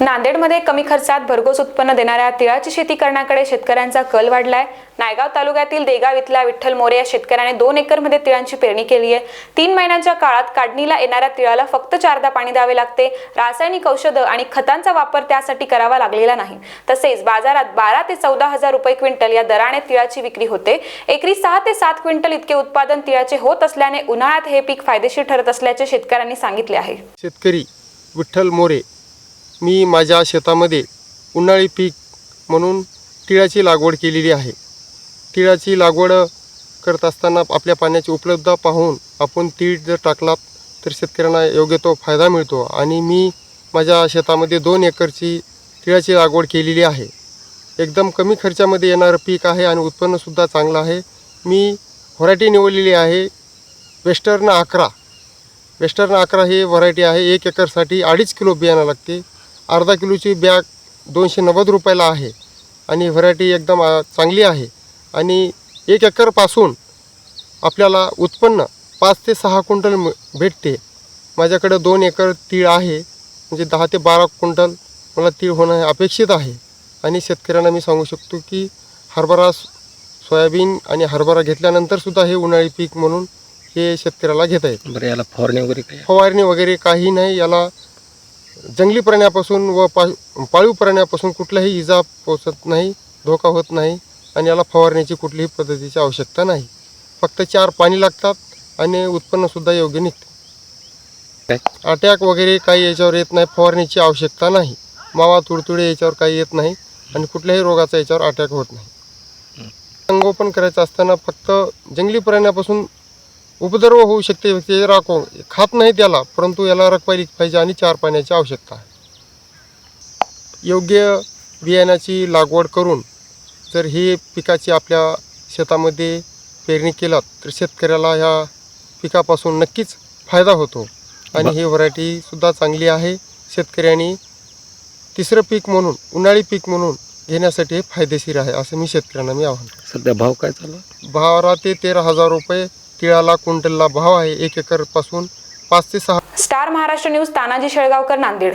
नांदेडमध्ये कमी खर्चात भरघोस उत्पन्न देणाऱ्या तिळाची शेती करण्याकडे शेतकऱ्यांचा कल वाढलाय. नायगाव तालुक्यातील देगाव इथल्या विठ्ठल मोरे या शेतकऱ्याने दोन एकरमध्ये तिळांची पेरणी केली आहे. तीन महिन्यांच्या काळात काढणीला येणाऱ्या तिळाला फक्त चारदा पाणी द्यावे लागते. रासायनिक औषधं आणि खतांचा वापर त्यासाठी करावा लागलेला नाही. तसेच बाजारात बारा ते चौदा हजार रुपये क्विंटल या दराने तिळाची विक्री होते. एकरी सहा ते सात क्विंटल इतके उत्पादन तिळाचे होत असल्याने उन्हाळ्यात हे पीक फायदेशीर ठरत असल्याचे शेतकऱ्यांनी सांगितले आहे. शेतकरी विठ्ठल मोरे मी माझ्या शेतामध्ये उन्हाळी पीक म्हणून तिळाची लागवड केलेली आहे. तिळाची लागवड करत असताना आपल्या पाण्याची उपलब्धता पाहून आपण तीळ जर टाकला तर शेतकऱ्यांना योग्य तो फायदा मिळतो आणि मी माझ्या शेतामध्ये दोन एकरची तिळाची लागवड केलेली आहे. एकदम कमी खर्चामध्ये येणारं पीक आहे आणि उत्पन्नसुद्धा चांगलं आहे. मी व्हरायटी निवडलेली आहे वेस्टर्न अकरा. वेस्टर्न अकरा ही व्हरायटी आहे. एक एकरसाठी अडीच किलो बियाणं लागते. अर्धा किलोची बॅग दोनशे नव्वद रुपयाला आहे आणि व्हरायटी एकदम चांगली आहे. आणि एक एकरपासून आपल्याला उत्पन्न पाच ते सहा क्विंटल भेटते. माझ्याकडं दोन एकर तीळ आहे म्हणजे दहा ते बारा क्विंटल मला तीळ होणं हे अपेक्षित आहे. आणि शेतकऱ्यांना मी सांगू शकतो की हरभरा सोयाबीन आणि हरभरा घेतल्यानंतरसुद्धा हे उन्हाळी पीक म्हणून हे शेतकऱ्याला घेता येतं. बरं याला फवारणी वगैरे फवारणी वगैरे काही नाही याला जंगली प्राण्यापासून व पा पाळीव प्राण्यापासून कुठलाही इजा पोचत नाही धोका होत नाही आणि याला फवारण्याची कुठलीही पद्धतीची आवश्यकता नाही. फक्त चार पाणी लागतात आणि उत्पन्नसुद्धा योग्य निघते. अटॅक वगैरे काही याच्यावर येत नाही फवारण्याची आवश्यकता नाही. मावा तुडतुडे याच्यावर काही येत नाही आणि कुठल्याही रोगाचा याच्यावर अटॅक होत नाही. संगोपन करायचं असताना फक्त जंगली प्राण्यापासून उपद्रव होऊ शकते ते राखो खात नाही त्याला परंतु याला रखवायला पाहिजे आणि चार पाण्याची आवश्यकता आहे योग्य बियाण्याची लागवड करून जर ही पिकाची आपल्या शेतामध्ये पेरणी केलात तर शेतकऱ्याला ह्या पिकापासून नक्कीच फायदा होतो आणि ही व्हरायटीसुद्धा चांगली आहे शेतकऱ्यांनी तिसरं पीक म्हणून उन्हाळी पीक म्हणून घेण्यासाठी हे फायदेशीर आहे असं मी शेतकऱ्यांना मी आव्हान. सध्या भाव काय चालू आहे? बारा ते तेरा हजार रुपये तिळाला क्विंटलला भाव आहे. एक एकरपासून पाच ते सहा स्टार महाराष्ट्र न्यूज तानाजी शेळगावकर नांदेड.